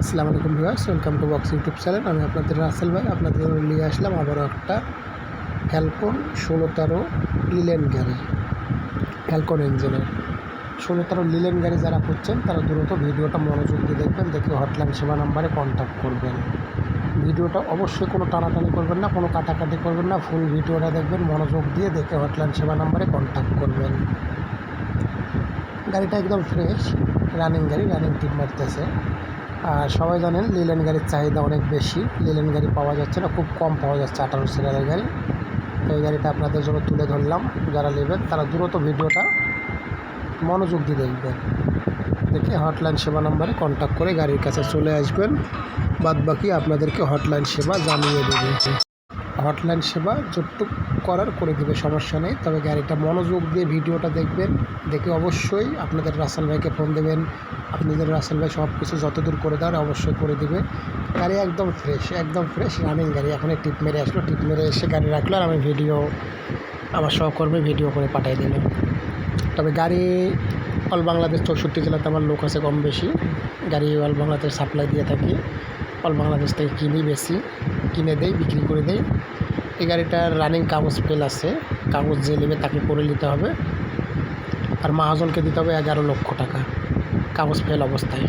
আসসালামু আলাইকুম viewers welcome to box YouTube channel আমি আপনাদের রাসেল ভাই, আপনাদের নিয়ে আসলাম আবারও একটা ফ্যালকন ষোলো তেরো লিলেন গাড়ি ফ্যালকন ইঞ্জিনের ষোলো তেরো লিলেন গাড়ি যারা খুঁজছেন, তারা দ্রুত ভিডিওটা মনোযোগ দিয়ে দেখবেন, দেখে হটলাইন সেবা নাম্বারে কন্ট্যাক্ট করবেন। ভিডিওটা অবশ্যই কোনো টানাটানি করবেন না, কোনো কাটাকাটি করবেন না ফুল ভিডিওটা দেখবেন, মনোযোগ দিয়ে দেখে হটলাইন সেবা নাম্বারে কন্ট্যাক্ট করবেন। গাড়িটা একদম ফ্রেশ রানিং গাড়ি রানিং টিপ মারতেছে। আর সবাই জানেন লিলেন গাড়ির চাহিদা অনেক বেশি। লিলেন গাড়ি পাওয়া যাচ্ছে না, খুব কম পাওয়া যাচ্ছে আঠারো সিরিয়ালের গাড়ি। তো এই গাড়িটা আপনাদের জন্য তুলে ধরলাম, যারা নেবেন তারা দ্রুত ভিডিওটা মনোযোগ দিয়ে দেখবেন। দেখে হটলাইন সেবা নাম্বারে কন্ট্যাক্ট করে গাড়ির কাছে চলে আসবেন। বাদ বাকি আপনাদেরকে হটলাইন সেবা জানিয়ে দেবে। হটলাইন সেবা যতটুক করার করে দেবে, সমস্যা নেই। তবে গাড়িটা মনোযোগ দিয়ে ভিডিওটা দেখবেন, দেখে অবশ্যই আপনাদের রাসেল ভাইকে ফোন দেবেন। আপনাদের রাসেল ভাই সব কিছু যতদূর করে দেওয়ার অবশ্যই করে দেবে। গাড়ি একদম ফ্রেশ একদম ফ্রেশ রানিং গাড়ি। এখন টিপ মেরে আসলো, টিপ মেরে এসে গাড়ি রাখল আর আমি ভিডিও আমার সহকর্মী ভিডিও করে পাঠিয়ে দিলাম তবে গাড়ি অল বাংলাদেশ চৌষট্টি জেলাতে আমার লোক আছে কম বেশি। গাড়ি অল বাংলাদেশ সাপ্লাই দিয়ে থাকি। বাংলাদেশ থেকে কিনি বেশি কিনে দেয় বিক্রি করে দেই। এই গাড়িটার রানিং কাগজ ফেল আছে। কাগজ যে নেবে তাকে করে নিতে হবে। আর মাহাজনকে দিতে হবে এগারো লক্ষ টাকা। কাগজ ফেল অবস্থায়।